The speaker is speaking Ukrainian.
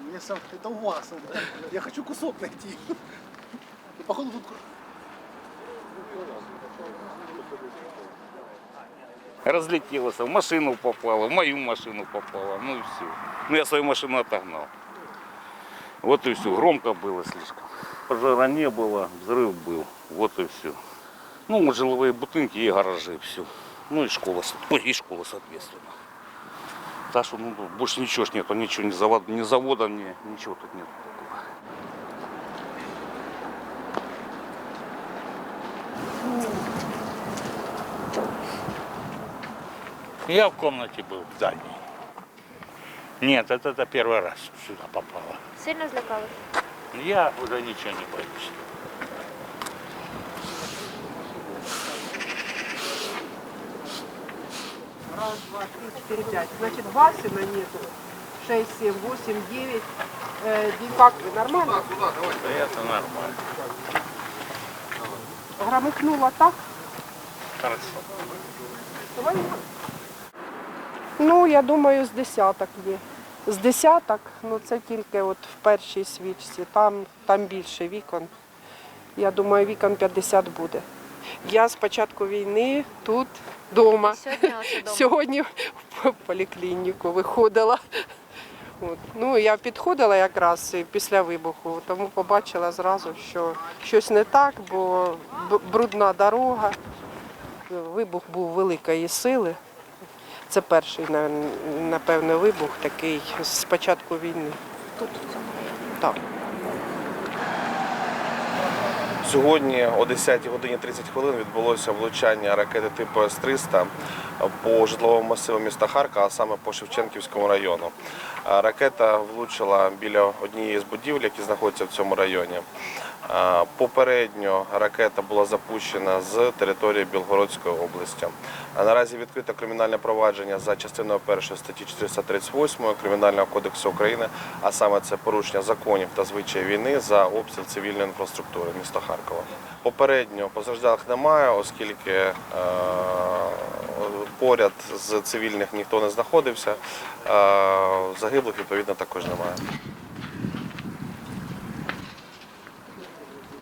Мне сам, это у вас. Я хочу кусок найти. И походу тут Разлетелось, в машину попало, в мою машину попало, ну и все. Ну я свою машину отогнал. Вот и все, громко было слишком. Пожара не было, взрыв был, вот и все. Ну, вот жилые будинки и гаражи, все. Ну и школа, и школа, соответственно. Так что ну, больше ничего ж нету, ничего, ни завода, ни завода, ни, ничего тут нет такого. Я в комнате был, в дальней. Нет, это, это первый раз сюда попало. Сильно злякались? Я уже ничего не боюсь. Раз, два, три, четыре, пять. Значит, Васина нету. Шесть, семь, восемь, девять. Э, Дим, как вы, нормально? Это нормально. Громыхнуло так? Хорошо. Давай. Ну, я думаю, з десяток є. З десяток, ну це тільки от в першій свічці, там, там більше вікон. Я думаю, вікон 50 буде. Я з початку війни тут вдома. Сьогодні. Сьогодні в поліклініку виходила. От. Ну, я підходила якраз після вибуху, тому побачила зразу, що щось не так, бо брудна дорога. Вибух був великої сили. Це перший, напевно, вибух такий з початку війни. Тут Так. Сьогодні о 10 годині 30 хвилин відбулося влучання ракети типу С-300 по житловому масиву міста Харкова, а саме по Шевченківському району. Ракета влучила біля однієї з будівель, які знаходяться в цьому районі. Попередньо ракета була запущена з території Білгородської області. Наразі відкрито кримінальне провадження за частиною 1 статті 438 Кримінального кодексу України, а саме це порушення законів та звичаїв війни за обстріл цивільної інфраструктури міста Харкова. Попередньо постраждалих немає, оскільки е, поряд з цивільних ніхто не знаходився. Е, загиблих відповідно також немає.